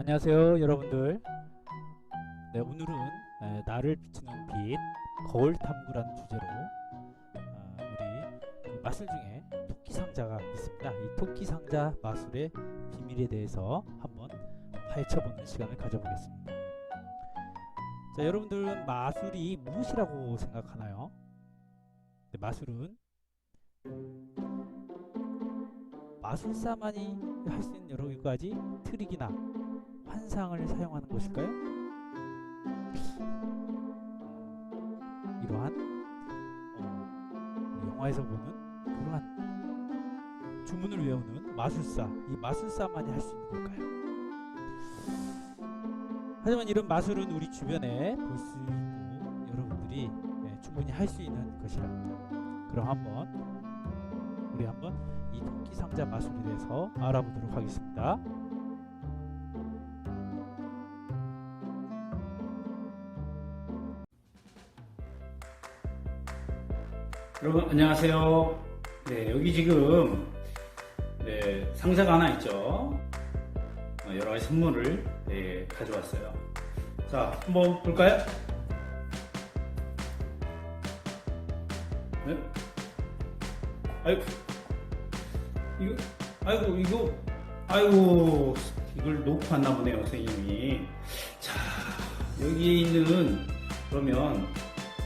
안녕하세요 여러분들. 네 오늘은 에, 나를 비추는 빛 거울 탐구라는 주제로 아, 우리 그 마술 중에 토끼 상자가 있습니다. 이 토끼 상자 마술의 비밀에 대해서 한번 파헤쳐보는 시간을 가져보겠습니다. 자 여러분들은 마술이 무엇이라고 생각하나요? 네, 마술은 마술사만이 할 수 있는 여러 가지 트릭이나 환상을 사용하는 것일까요? 이러한 영화에서 보는 그러한 주문을 외우는 마술사, 이 마술사만이 할 수 있는 걸까요? 하지만 이런 마술은 우리 주변에 볼 수 있고 여러분들이 예, 충분히 할 수 있는 것이랍니다. 그럼 한번 우리 한번 이 토끼 상자 마술에 대해서 알아보도록 하겠습니다. 여러분 안녕하세요. 네 여기 지금 네, 상자가 하나 있죠. 어, 여러 가지 선물을 네, 가져왔어요. 자 한번 볼까요? 네? 아이고 이거 아이고 이거 아이고 이걸 놓고 왔나 보네요 선생님이. 자 여기에 있는 그러면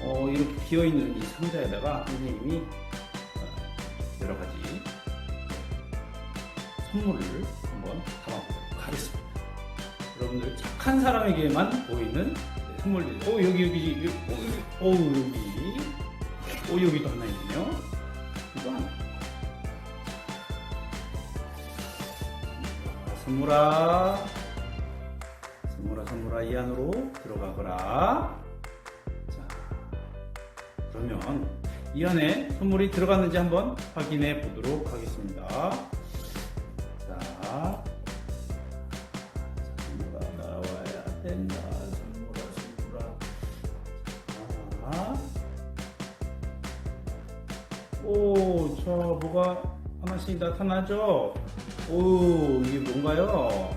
어, 이렇게 비어있는 이 상자에다가 선생님이 어, 여러 가지 선물을 한번 담아보도록 하겠습니다. 여러분들 착한 사람에게만 보이는 선물들. 어, 여기, 여기, 여기, 어, 여기, 어, 여기. 어, 여기도 하나 있네요. 이거 하나. 자, 선물아. 선물아, 선물아, 이 안으로 들어가거라. 자, 그러면 이 안에 선물이 들어갔는지 한번 확인해 보도록 하겠습니다. 자, 선물아 나와야 된다. 선물아, 선물아. 자, 오, 저 뭐가 하나씩 나타나죠? 오, 이게 뭔가요?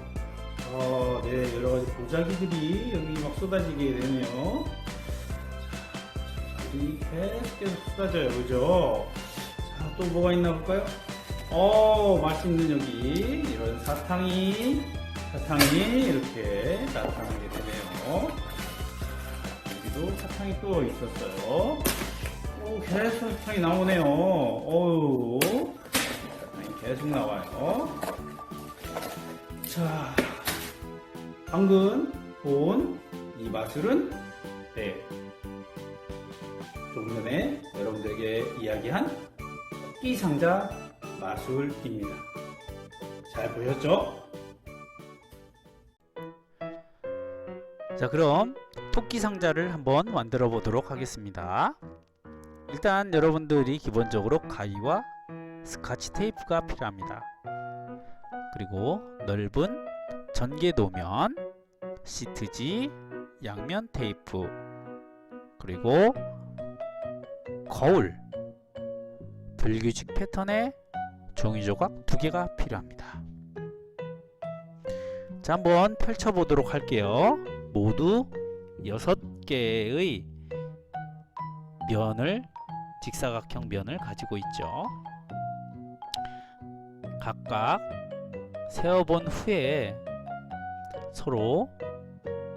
아, 네, 여러 가지 보자기들이 여기 막 쏟아지게 되네요. 이 계속해서 쏟아져요, 그죠? 자, 또 뭐가 있나 볼까요? 어, 맛있는 여기 이런 사탕이 사탕이 이렇게 나타나게 되네요. 여기도 사탕이 또 있었어요. 오, 계속 사탕이 나오네요. 어우, 사탕이 계속 나와요. 자, 방금 본 이 마술은 네, 전에 여러분들에게 이야기한 토끼 상자 마술입니다. 잘 보셨죠? 자 그럼 토끼 상자를 한번 만들어 보도록 하겠습니다 일단 여러분들이 기본적으로 가위와 스카치 테이프가 필요합니다 그리고 넓은 전개 도면 시트지 양면 테이프 그리고 거울 불규칙 패턴의 종이 조각 두 개가 필요합니다 자 한번 펼쳐 보도록 할게요 모두 6개의 면을 직사각형 면을 가지고 있죠. 각각 세어본 후에 서로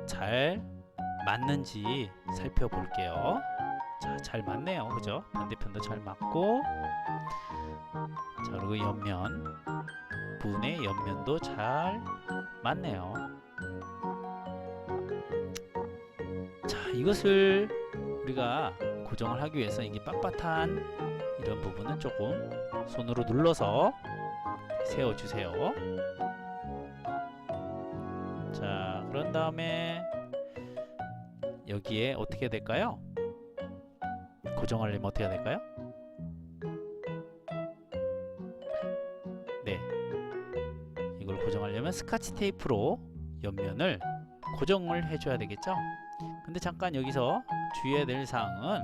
잘 맞는지 살펴볼게요. 자, 잘 맞네요. 그죠? 반대편도 잘 맞고 자, 그리고 옆면 분의 옆면도 잘 맞네요. 자, 이것을 우리가 고정을 하기 위해서 이게 빳빳한 이런 부분은 조금 손으로 눌러서 세워 주세요. 자, 그런 다음에 여기에 어떻게 될까요? 고정하려면 어떻게 해야 될까요? 네. 이걸 고정하려면 스카치 테이프로 옆면을 고정을 해줘야 되겠죠? 근데 잠깐 여기서 주의해야 될 사항은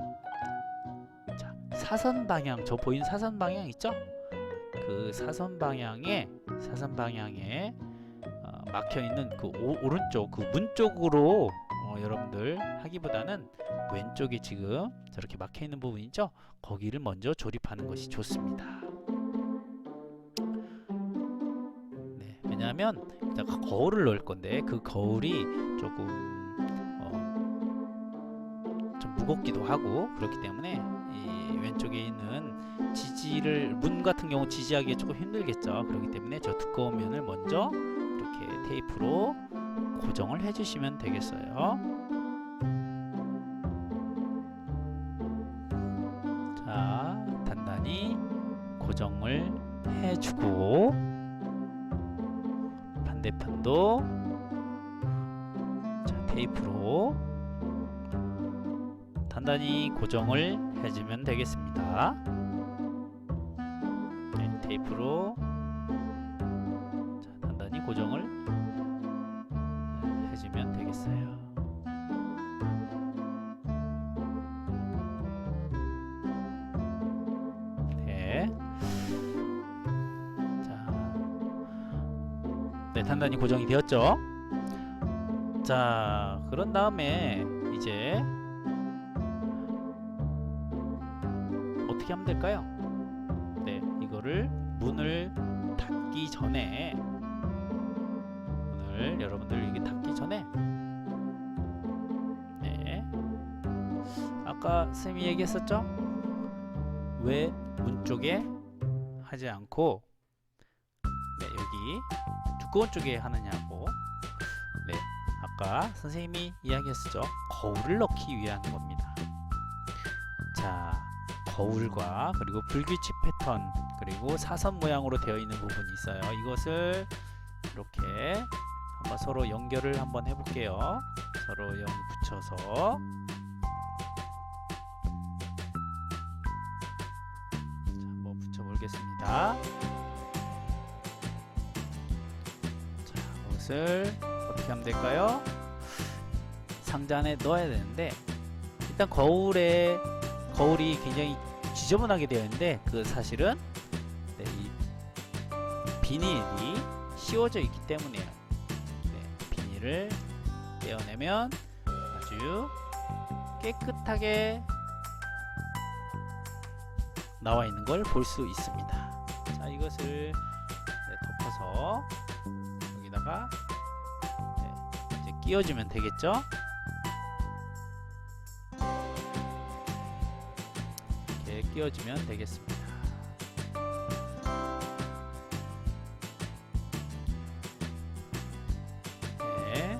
자, 사선 방향 저 보이는 사선 방향 있죠? 그 사선 방향에 사선 방향에 어, 막혀 있는 그 오, 오른쪽 그 문 쪽으로 어, 여러분들 하기보다는 왼쪽에 지금 저렇게 막혀 있는 부분 있죠? 거기를 먼저 조립하는 것이 좋습니다. 네, 왜냐하면 일단 거울을 넣을 건데 그 거울이 조금 어, 좀 무겁기도 하고 그렇기 때문에 이 왼쪽에 있는 지지를 문 같은 경우 지지하기 조금 힘들겠죠. 그렇기 때문에 저 두꺼운 면을 먼저 이렇게 테이프로 고정을 해주시면 되겠어요. 해주고 반대편도 자, 테이프로 단단히 고정을 해주면 되겠습니다. 네, 테이프로 자, 단단히 고정을 네, 해주면 되겠어요. 단단히 고정이 되었죠. 자, 그런 다음에 이제 어떻게 하면 될까요? 네, 이거를 문을 닫기 전에 문을 여러분들 이게 닫기 전에 네, 아까 쌤이 얘기했었죠? 왜 문 쪽에 하지 않고 네, 여기 두꺼운 쪽에 하느냐고 네, 아까 선생님이 이야기했었죠? 거울을 넣기 위한 겁니다. 자, 거울과 그리고 불규칙 패턴 그리고 사선 모양으로 되어 있는 부분이 있어요. 이것을 이렇게 한번 서로 연결을 한번 해볼게요. 서로 연 붙여서 자, 한번 붙여보겠습니다. 이것을 어떻게 하면 될까요? 상자 안에 넣어야 되는데 일단 거울에 거울이 굉장히 지저분하게 되어 있는데 그 사실은 네, 이 비닐이 씌워져 있기 때문이에요. 네, 비닐을 떼어내면 아주 깨끗하게 나와 있는 걸 볼 수 있습니다. 자, 이것을 네, 덮어서 여기다가 네, 이제 끼워주면 되겠죠? 이렇게 끼워주면 되겠습니다. 네.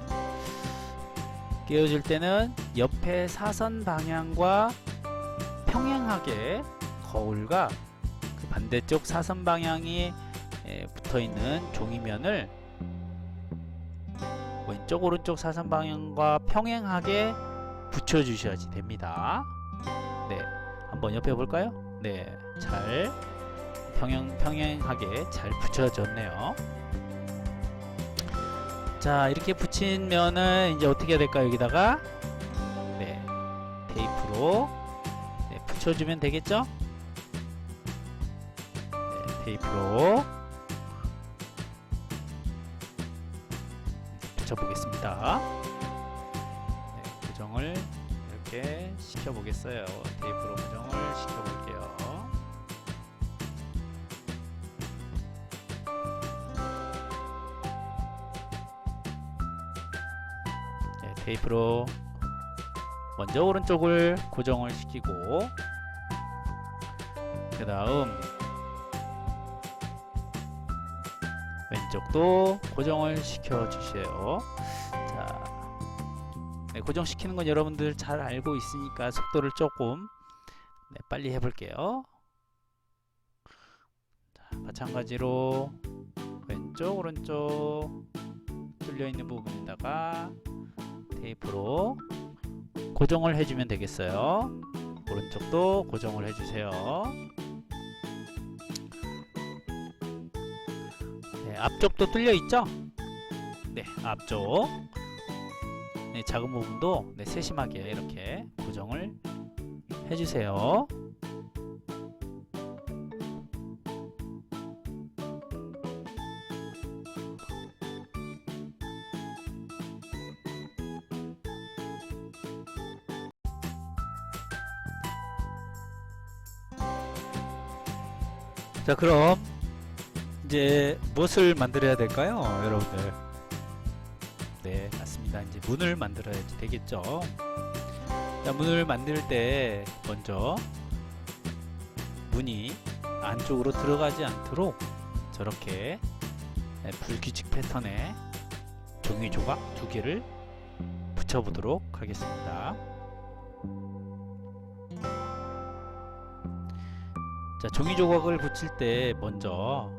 끼워줄 때는 옆에 사선 방향과 평행하게 거울과 그 반대쪽 사선 방향이 붙어 있는 종이면을 왼쪽 오른쪽 사선 방향과 평행하게 붙여 주셔야지 됩니다. 네. 한번 옆에 볼까요? 네, 잘 평행 평행하게 잘 붙여졌네요. 자, 이렇게 붙인 면은 이제 어떻게 해야 될까요? 여기다가 네, 테이프로 네, 붙여주면 되겠죠? 네, 테이프로 붙여보겠습니다. 네, 고정을 이렇게 시켜보겠어요. 테이프로 고정을 시켜볼게요. 네, 테이프로 먼저 오른쪽을 고정을 시키고 그 다음 왼쪽도 고정을 시켜 주세요. 고정시키는 건 여러분들 잘 알고 있으니까 속도를 조금 네, 빨리 해볼게요. 자, 마찬가지로 왼쪽 오른쪽 뚫려 있는 부분에다가 테이프로 고정을 해주면 되겠어요. 오른쪽도 고정을 해주세요. 네, 앞쪽도 뚫려 있죠? 네, 앞쪽. 네, 작은 부분도 네, 세심하게 이렇게 고정을 해주세요. 자 그럼 이제 무엇을 만들어야 될까요 여러분들 네 맞습니다. 이제 문을 만들어야 되겠죠. 자 문을 만들 때 먼저 문이 안쪽으로 들어가지 않도록 저렇게 네, 불규칙 패턴의 종이 조각 두 개를 붙여보도록 하겠습니다. 자 종이 조각을 붙일 때 먼저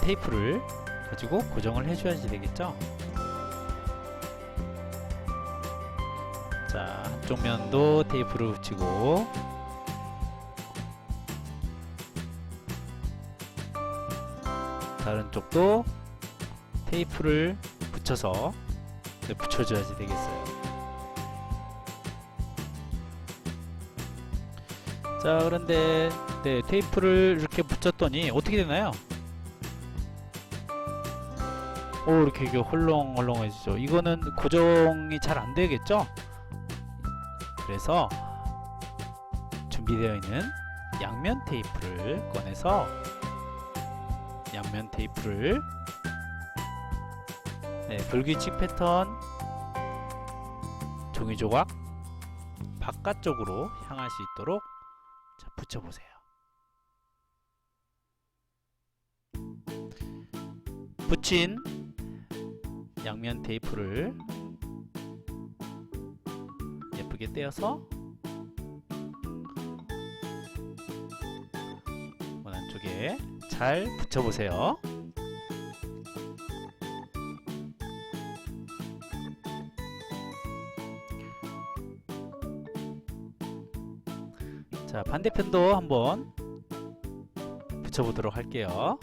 테이프를 가지고 고정을 해줘야지 되겠죠? 자 한쪽 면도 테이프를 붙이고. 다른 쪽도 테이프를 붙여서 네, 붙여줘야지 되겠어요. 자 그런데 네, 테이프를 이렇게 붙였더니 어떻게 되나요? 오 이렇게 이게 헐렁헐렁해지죠 이거는 고정이 잘 안되겠죠? 그래서 준비되어 있는 양면 테이프를 꺼내서 양면 테이프를 네, 불규칙 패턴 종이 조각 바깥쪽으로 향할 수 있도록 자, 붙여보세요. 붙인 양면 테이프를 예쁘게 떼어서 원하는 쪽에 잘 붙여보세요. 자 반대편도 한번 붙여보도록 할게요.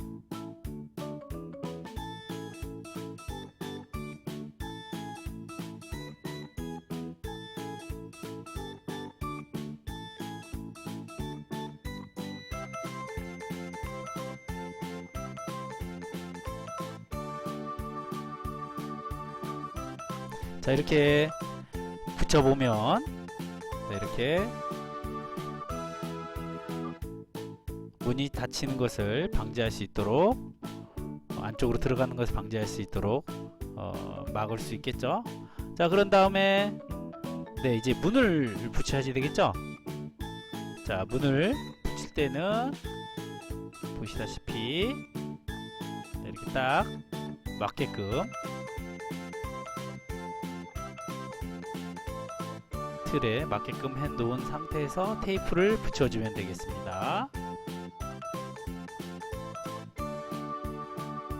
자 이렇게 붙여보면 네, 이렇게 문이 닫히는 것을 방지할 수 있도록 어, 안쪽으로 들어가는 것을 방지할 수 있도록 어, 막을 수 있겠죠? 자 그런 다음에 네 이제 문을 붙여야지 되겠죠? 자 문을 붙일 때는 보시다시피 네, 이렇게 딱 맞게끔 틀에 맞게끔 해 놓은 상태에서 테이프를 붙여주면 되겠습니다.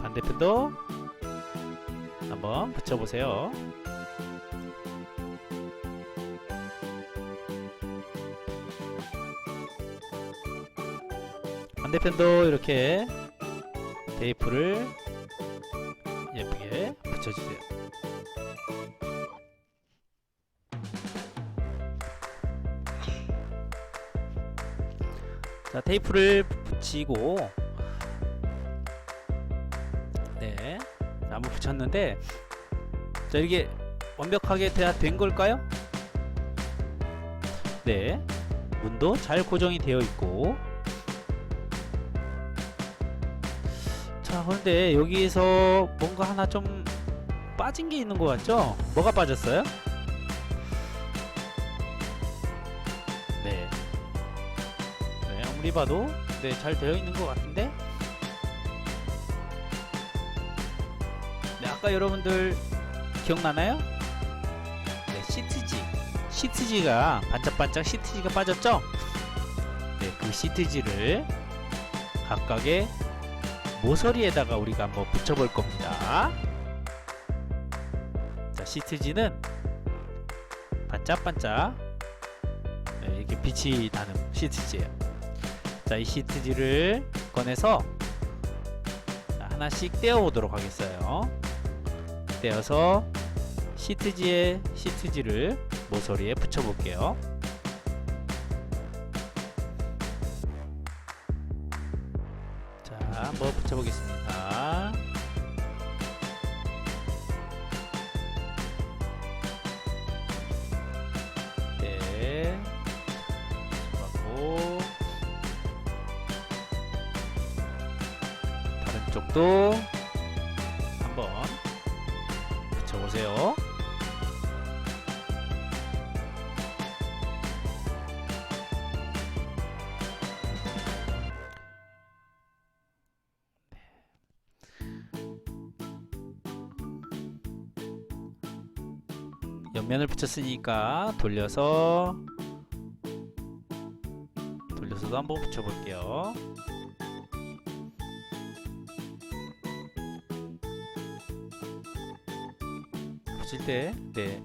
반대편도 한번 붙여보세요. 반대편도 이렇게 테이프를 예쁘게 붙여주세요. 자 테이프를 붙이고 네 나무 붙였는데 자 이게 완벽하게 다된 걸까요? 네 문도 잘 고정이 되어 있고 자 그런데 여기에서 뭔가 하나 좀 빠진 게 있는 것 같죠? 뭐가 빠졌어요? 아무리 봐도 네, 잘 되어 있는 것 같은데 네, 아까 여러분들 기억나나요? 네, 시트지 시트지가 반짝반짝 시트지가 빠졌죠? 네, 그 시트지를 각각의 모서리에다가 우리가 한번 붙여볼 겁니다 자, 시트지는 반짝반짝 네, 이렇게 빛이 나는 시트지예요. 자, 이 시트지를 꺼내서 자, 하나씩 떼어 보도록 하겠어요. 떼어서 시트지에 시트지를 모서리에 붙여 볼게요. 자, 한번 붙여 보겠습니다. 옆면을 붙였으니까 돌려서 돌려서도 한번 붙여볼게요. 붙일 때, 네.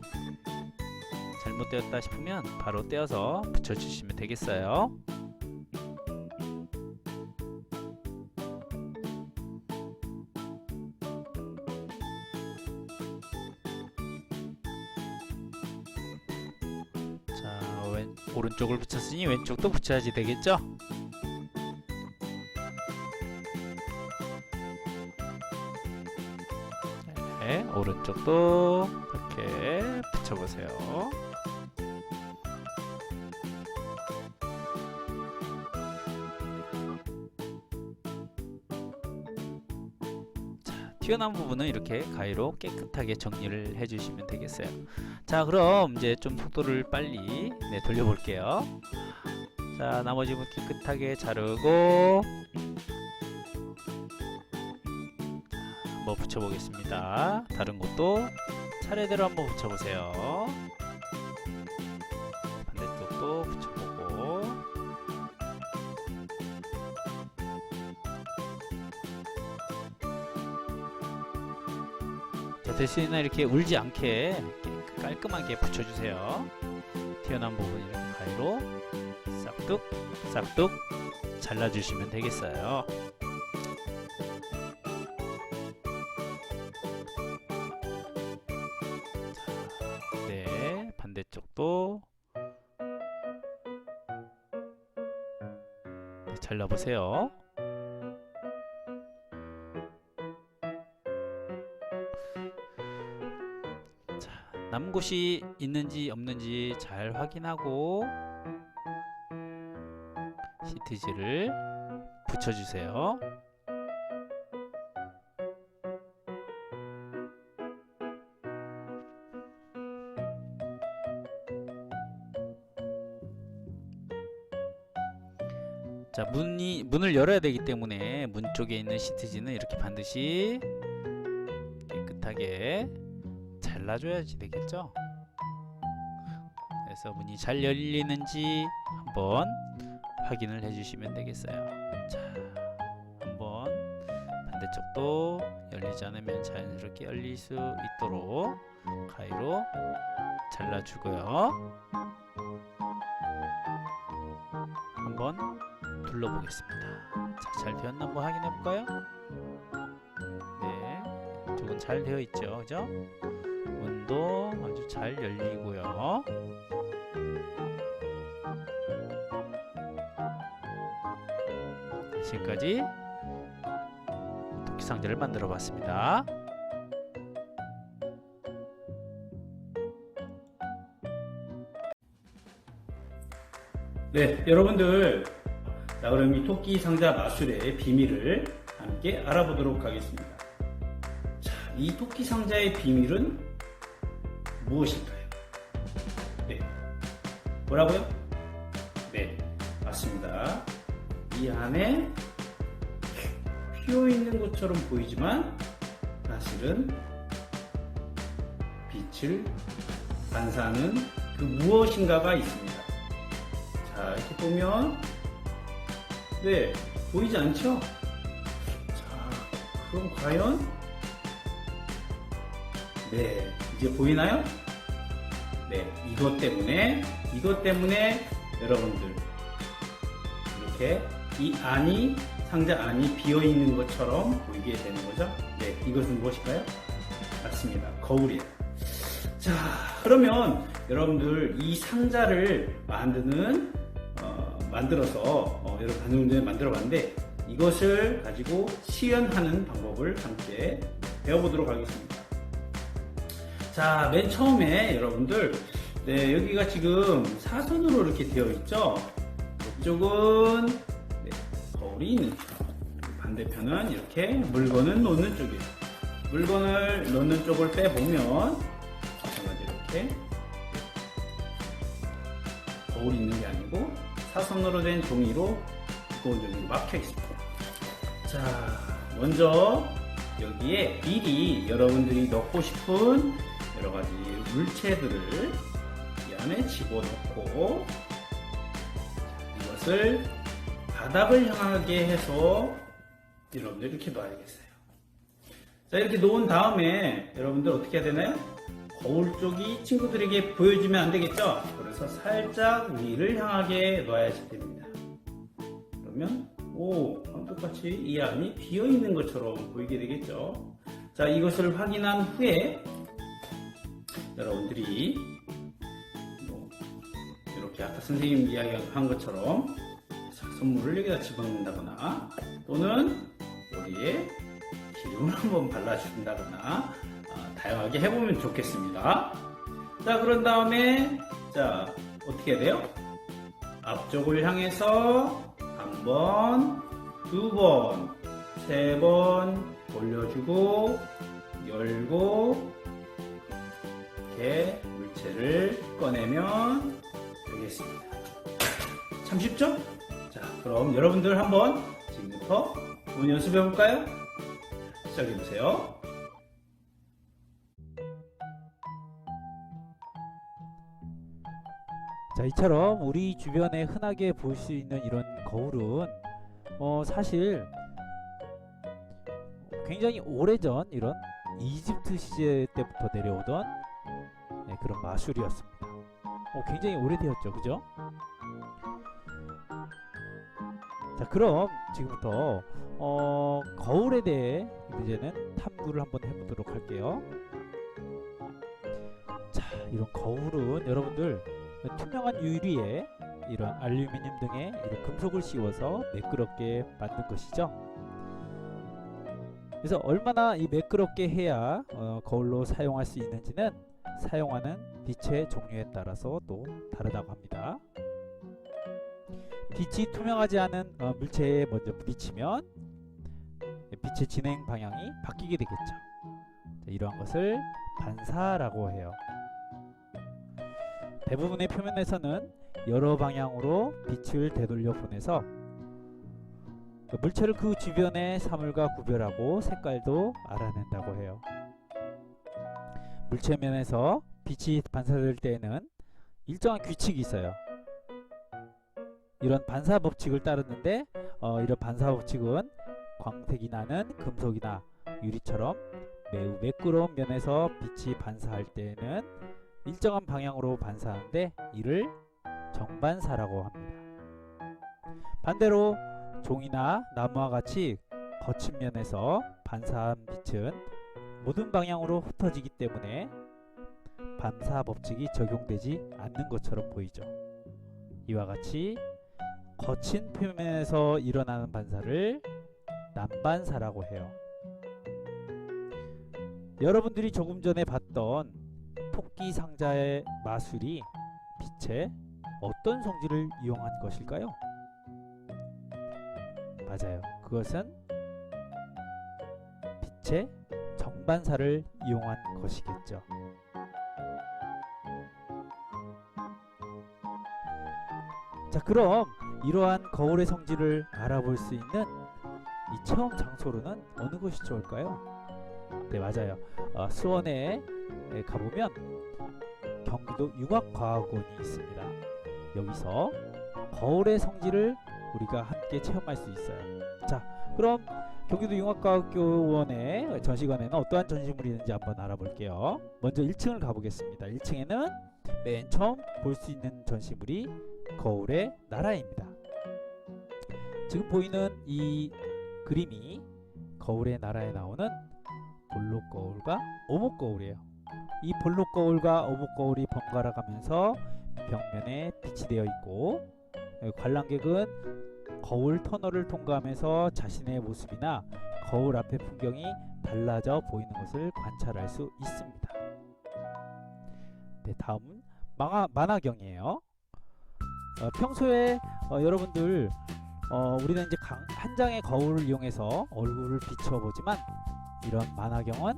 잘못되었다 싶으면 바로 떼어서 붙여주시면 되겠어요. 붙였으니 왼쪽도 붙여야지 되겠죠? 네, 오른쪽도 이렇게 붙여보세요. 튀어나온 부분은 이렇게 가위로 깨끗하게 정리를 해주시면 되겠어요. 자, 그럼 이제 좀 속도를 빨리 네, 돌려볼게요. 자, 나머지 부분 깨끗하게 자르고 한번 붙여보겠습니다. 다른 곳도 차례대로 한번 붙여보세요. 대신에 이렇게 울지 않게 깔끔하게 붙여주세요. 튀어나온 부분 이렇게 가위로 싹둑 싹둑 잘라주시면 되겠어요. 네, 반대쪽도 네, 잘라보세요. 곳이 있는지 없는지 잘 확인하고 시트지를 붙여주세요. 자 문이 문을 열어야 되기 때문에 문 쪽에 있는 시트지는 이렇게 반드시 깨끗하게 잘라줘야지 되겠죠. 그래서 문이 잘 열리는지 한번 확인을 해주시면 되겠어요. 자 한번 반대쪽도 열리지 않으면 자연스럽게 열릴 수 있도록 가위로 잘라주고요. 한번 둘러보겠습니다. 자, 잘 되었나 한번 확인해 볼까요? 네, 잘 되어 있죠, 그죠? 문도 아주 잘 열리고요. 지금까지 토끼 상자를 만들어 봤습니다. 네, 여러분들, 자, 그럼 이 토끼 상자 마술의 비밀을 함께 알아보도록 하겠습니다. 자, 이 토끼 상자의 비밀은 무엇일까요? 네. 뭐라고요? 네, 맞습니다. 이 안에 피어 있는 것처럼 보이지만 사실은 빛을 반사하는 그 무엇인가가 있습니다. 자, 이렇게 보면, 네, 보이지 않죠? 자, 그럼 과연, 네, 이제 보이나요? 네, 이것 때문에, 이것 때문에 여러분들, 이렇게 이 안이, 상자 안이 비어 있는 것처럼 보이게 되는 거죠? 네, 이것은 무엇일까요? 맞습니다. 거울이에요. 자, 그러면 여러분들 이 상자를 만드는 어, 만들어서 어, 여러 반응들 만들어 봤는데 이것을 가지고 시연하는 방법을 함께 배워보도록 하겠습니다. 자, 맨 처음에 여러분들 네, 여기가 지금 사선으로 이렇게 되어 있죠. 이쪽은 네, 거울이 있는 쪽, 반대편은 이렇게 물건을 놓는 쪽이에요. 물건을 놓는 쪽을 빼보면 마찬가지로 이렇게 거울이 있는 게 아니고 사선으로 된 종이로 두꺼운 종이로 막혀 있습니다. 자, 먼저 여기에 미리 여러분들이 넣고 싶은 여러 가지 물체들을 이 안에 집어넣고 이것을 바닥을 향하게 해서 여러분들 이렇게 놔야겠어요. 자, 이렇게 놓은 다음에 여러분들 어떻게 해야 되나요? 거울 쪽이 친구들에게 보여주면 안 되겠죠? 그래서 살짝 위를 향하게 놔야지 됩니다. 그러면 오 똑같이 이 안이 비어 있는 것처럼 보이게 되겠죠. 자 이것을 확인한 후에 여러분들이 뭐 이렇게 아까 선생님 이야기한 것처럼 자, 선물을 여기다 집어넣는다거나 또는 여기에 기름을 한번 발라준다거나 아, 다양하게 해보면 좋겠습니다. 자 그런 다음에 자 어떻게 돼요? 앞쪽을 향해서 한 번, 두 번, 세 번 돌려주고 열고 이렇게 물체를 꺼내면 되겠습니다. 참 쉽죠? 자, 그럼 여러분들 한번 지금부터 한번 연습해 볼까요? 시작해 보세요. 자, 이처럼 우리 주변에 흔하게 볼 수 있는 이런 거울은 어, 사실 굉장히 오래전 이런 이집트 시대 때부터 내려오던 네, 그런 마술이었습니다. 어, 굉장히 오래되었죠, 그죠? 자, 그럼 지금부터 어, 거울에 대해 이제는 탐구를 한번 해보도록 할게요. 자, 이런 거울은 여러분들 투명한 유리에 이런 알루미늄 등의 이런 금속을 씌워서 매끄럽게 만든 것이죠. 그래서 얼마나 이 매끄럽게 해야 어, 거울로 사용할 수 있는지는 사용하는 빛의 종류에 따라서 또 다르다고 합니다. 빛이 투명하지 않은 어, 물체에 먼저 부딪히면 빛의 진행 방향이 바뀌게 되겠죠. 자, 이러한 것을 반사라고 해요. 대부분의 표면에서는 여러 방향으로 빛을 되돌려 보내서 그 물체를 그 주변의 사물과 구별하고 색깔도 알아낸다고 해요. 물체면에서 빛이 반사될 때에는 일정한 규칙이 있어요. 이런 반사 법칙을 따르는데 어, 이런 반사 법칙은 광택이 나는 금속이나 유리처럼 매우 매끄러운 면에서 빛이 반사할 때에는 일정한 방향으로 반사하는데 이를 정반사라고 합니다. 반대로 종이나 나무와 같이 거친 면에서 반사한 빛은 모든 방향으로 흩어지기 때문에 반사 법칙이 적용되지 않는 것처럼 보이죠. 이와 같이 거친 표면에서 일어나는 반사를 난반사라고 해요. 여러분들이 조금 전에 봤던 토끼 상자의 마술이 빛의 어떤 성질을 이용한 것일까요? 맞아요. 그것은 빛의 정반사를 이용한 것이겠죠. 자, 그럼 이러한 거울의 성질을 알아볼 수 있는 이 체험 장소로는 어느 곳이 좋을까요? 네, 맞아요. 어, 수원에 에 가보면 경기도 융합과학원이 있습니다. 여기서 거울의 성질을 우리가 함께 체험할 수 있어요. 자, 그럼 경기도 융합과학원의 전시관에는 어떠한 전시물이 있는지 한번 알아볼게요. 먼저 1층을 가보겠습니다. 1층에는 맨 처음 볼 수 있는 전시물이 거울의 나라입니다. 지금 보이는 이 그림이 거울의 나라에 나오는 볼록 거울과 오목 거울이에요. 이 볼록 거울과 오목 거울이 번갈아 가면서 벽면에 빛이 되어 있고 에, 관람객은 거울 터널을 통과하면서 자신의 모습이나 거울 앞의 풍경이 달라져 보이는 것을 관찰할 수 있습니다. 네, 다음은 만화, 만화경이에요. 어, 평소에 어, 여러분들 어, 우리는 이제 강- 한 장의 거울을 이용해서 얼굴을 비춰보지만 이런 만화경은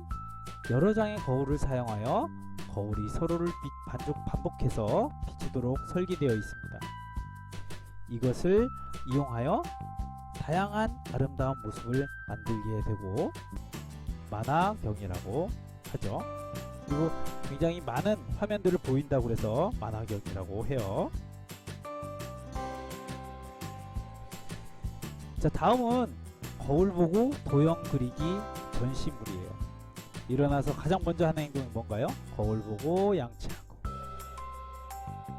여러 장의 거울을 사용하여 거울이 서로를 비- 반복, 반복해서 비추도록 설계되어 있습니다. 이것을 이용하여 다양한 아름다운 모습을 만들게 되고 만화경이라고 하죠. 그리고 굉장히 많은 화면들을 보인다고 해서 만화경이라고 해요. 자, 다음은 거울 보고 도형 그리기 전시물이에요. 일어나서 가장 먼저 하는 행동이 뭔가요? 거울 보고 양치하고.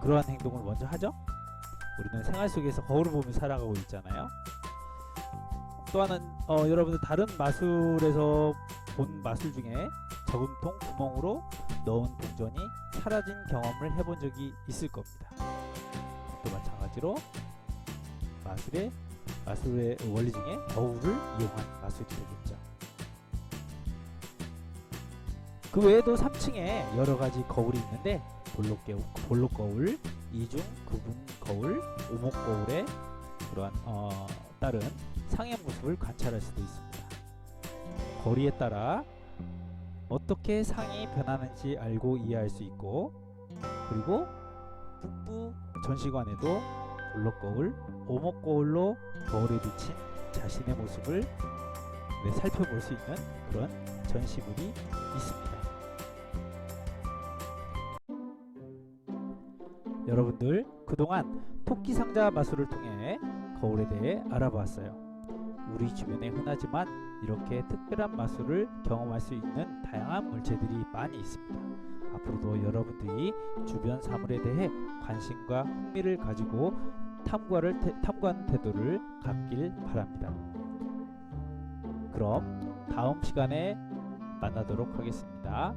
그러한 행동을 먼저 하죠. 우리는 생활 속에서 거울을 보며 살아가고 있잖아요. 또 하나는 어, 여러분들 다른 마술에서 본 마술 중에 저금통 구멍으로 넣은 동전이 사라진 경험을 해본 적이 있을 겁니다. 또 마찬가지로 마술의 마술의 원리 중에 거울을 이용한 마술이 되겠죠. 그 외에도 3층에 여러 가지 거울이 있는데 볼록 거울, 이중 구분 거울, 오목 거울에 그러한 어, 따른 상의 모습을 관찰할 수도 있습니다. 거리에 따라 어떻게 상이 변하는지 알고 이해할 수 있고 그리고 북부 전시관에도 볼록 거울, 오목 거울로 거울에 비친 자신의 모습을 네, 살펴볼 수 있는 그런 전시물이 있습니다. 여러분들 그동안 토끼 상자 마술을 통해 거울에 대해 알아보았어요. 우리 주변에 흔하지만 이렇게 특별한 마술을 경험할 수 있는 다양한 물체들이 많이 있습니다. 앞으로도 여러분들이 주변 사물에 대해 관심과 흥미를 가지고 탐구를 태, 탐구하는 태도를 갖길 바랍니다. 그럼 다음 시간에 만나도록 하겠습니다.